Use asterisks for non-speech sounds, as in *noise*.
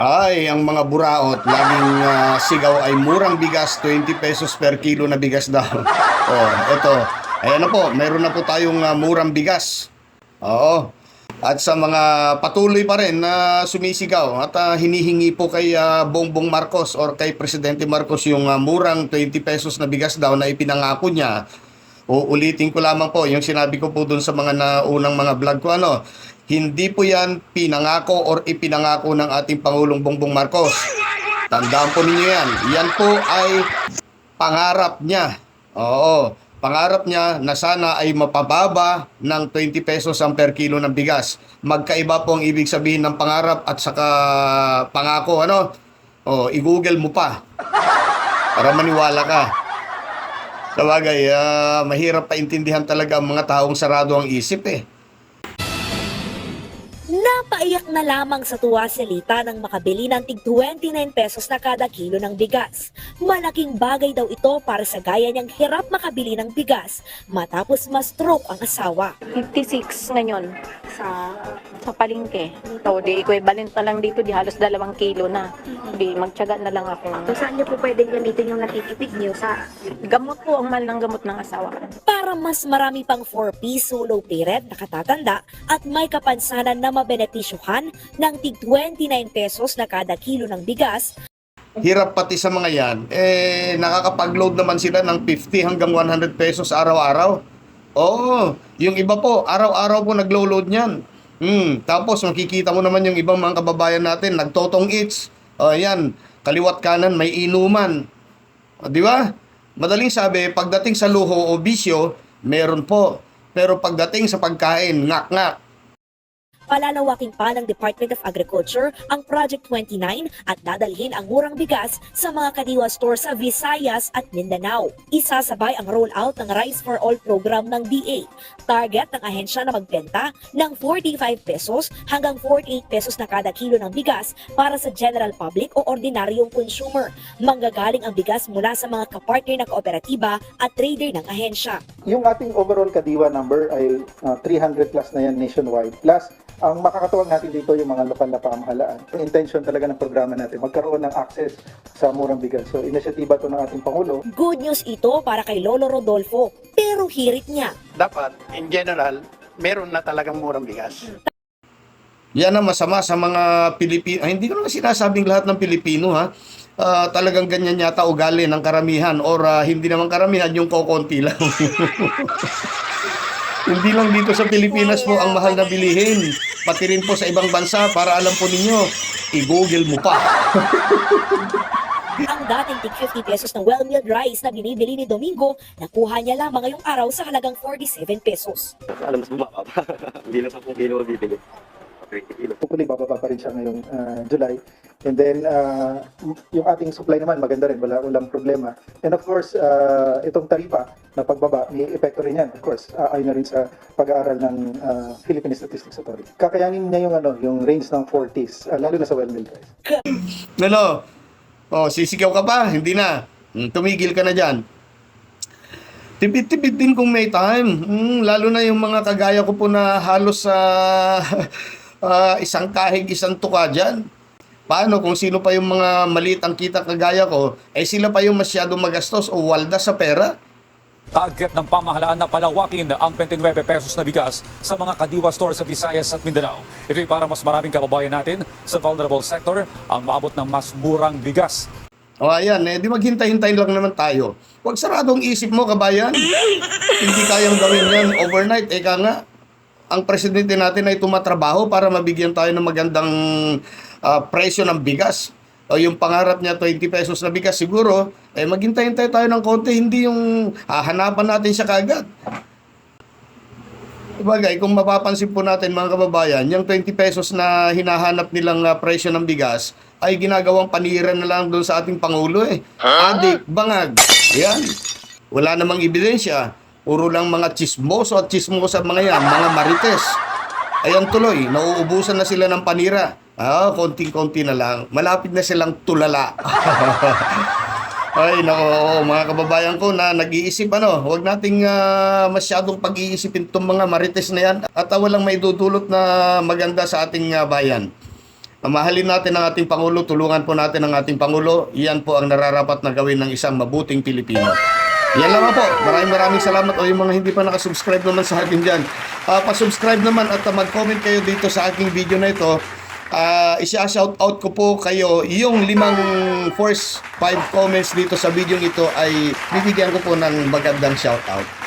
Ay, ang mga buraot, laging ah, sigaw ay murang bigas, 20 pesos per kilo na bigas daw. *laughs* oh, eto. Ayan na po, meron na po tayong ah, murang bigas. Oo. At sa mga patuloy pa rin na sumisigaw at ah, hinihingi po kay ah, Bongbong Marcos or kay Presidente Marcos yung ah, murang 20 pesos na bigas daw na ipinangako niya. Uulitin ko lamang po yung sinabi ko po dun sa mga naunang mga vlog ko ano. Hindi po yan pinangako or ipinangako ng ating Pangulong Bongbong Marcos. Tandaan po ninyo yan. Yan po ay pangarap niya. Oo. Pangarap niya na sana ay mapababa ng 20 pesos ang per kilo ng bigas. Magkaiba po ang ibig sabihin ng pangarap at saka pangako. Ano? O, i-google mo pa. Para maniwala ka. Sa bagay, ah, mahirap paintindihan talaga ang mga taong sarado ang isip eh. Napaiyak na lamang sa tuwa si Lita nang makabili ng tig 29 pesos na kada kilo ng bigas. Malaking bagay daw ito para sa gaya niyang hirap makabili ng bigas matapos ma-stroke ang asawa. 56 ngayon sa sa palengke. So, di equivalent na lang dito, di halos dalawang kilo na. Di magtyaga na lang ako. So, saan niyo po pwedeng gamitin yung natitipid niyo sa Gamot po ang mahal ng gamot ng asawa. Para mas marami pang 4-piece solo parent na katatanda at may kapansanan na mabenepisyuhan ng tig 29 pesos na kada kilo ng bigas, Hirap pati sa mga yan, eh nakakapag-load naman sila ng 50 hanggang 100 pesos araw-araw. Oo, yung iba po, araw-araw po naglo-load niyan. Hmm, tapos makikita mo naman yung ibang mga kababayan natin, nagtotong eats. O yan, kaliwat kanan may inuman. O, di ba? Madaling sabi, pagdating sa luho o bisyo, meron po. Pero pagdating sa pagkain, ngak-ngak. Palalawakin pa ng Department of Agriculture ang Project 29 at dadalhin ang murang bigas sa mga kadiwa store sa Visayas at Mindanao. Isasabay ang rollout ng Rice for All program ng DA. Target ng ahensya na magbenta ng 45 pesos hanggang 48 pesos na kada kilo ng bigas para sa general public o ordinaryong consumer. Manggagaling ang bigas mula sa mga kapartner na kooperatiba at trader ng ahensya. Yung ating overall kadiwa number ay uh, 300 plus na yan nationwide. Plus, ang makakatuwang natin dito yung mga lokal na pamahalaan. Ang intention talaga ng programa natin, magkaroon ng access sa murang bigas. So, inisyatiba to ng ating Pangulo. Good news ito para kay Lolo Rodolfo, pero hirit niya. dapat in general meron na talagang murang bigas. Yan ang masama sa mga Pilipino. Hindi ko naman sinasabing lahat ng Pilipino ha. Ah, talagang ganyan yata ugali ng karamihan or ah, hindi naman karamihan yung kokonti lang. *laughs* hindi lang dito sa Pilipinas po ang mahal na bilihin. Pati rin po sa ibang bansa para alam po ninyo, i-google mo pa. Ang dating tig 50 pesos na well-milled rice na binibili ni Domingo, nakuha niya lamang ngayong araw sa halagang 47 pesos. alam mas bumaba. *laughs* Hindi na sa kung kilo bibili. 20 kilo. Hopefully, bababa pa rin siya ngayong uh, July. And then, uh, yung ating supply naman, maganda rin. Wala, walang problema. And of course, uh, itong taripa na pagbaba, may epekto rin yan. Of course, uh, ayon na rin sa pag-aaral ng uh, Philippine Statistics Authority. Kakayanin niya yung, ano, yung range ng 40s, uh, lalo na sa well-milled rice. Ano? Oh, sisigaw ka pa? Hindi na. Hmm, Tumigil ka na dyan. Tipid-tipid din kung may time. Hmm, lalo na yung mga kagaya ko po na halos sa *laughs* ah, isang kahig, isang tuka dyan. Paano kung sino pa yung mga maliit ang kita kagaya ko, eh sila pa yung masyado magastos o walda sa pera? Target ng pamahalaan na palawakin ang 29 pesos na bigas sa mga kadiwa store sa Visayas at Mindanao. Ito'y para mas maraming kababayan natin sa vulnerable sector ang maabot ng mas murang bigas. O ayan, eh, di maghintay-hintay lang naman tayo. Huwag saradong isip mo, kabayan. Hindi kayang gawin yan overnight. Eka nga, ang presidente natin ay tumatrabaho para mabigyan tayo ng magandang ah, presyo ng bigas. O yung pangarap niya 20 pesos na bigas siguro, eh maghintay-hintay tayo ng konti, hindi yung hahanapan natin siya kagad. Bagay, kung mapapansin po natin mga kababayan, yung 20 pesos na hinahanap nilang ah, presyo ng bigas ay ginagawang panira na lang doon sa ating Pangulo eh. Adik, bangag. Yan. Wala namang ebidensya. Puro lang mga chismoso at chismosa mga yan, mga marites. Ayan tuloy, nauubusan na sila ng panira. Ah, konting-konti na lang. Malapit na silang tulala. *laughs* Ay, nako, mga kababayan ko na nag-iisip ano, huwag nating ah, masyadong pag-iisipin itong mga marites na yan at ah, walang may dudulot na maganda sa ating ah, bayan. Mahalin natin ang ating Pangulo, tulungan po natin ang ating Pangulo. Iyan po ang nararapat na gawin ng isang mabuting Pilipino. Yan lang po. Maraming maraming salamat o yung mga hindi pa nakasubscribe naman sa akin dyan. Ah, pa-subscribe naman at ah, mag-comment kayo dito sa aking video na ito. Ah, isa-shout out ko po kayo. Yung limang first five comments dito sa video ito ay bibigyan ko po ng magandang shout out.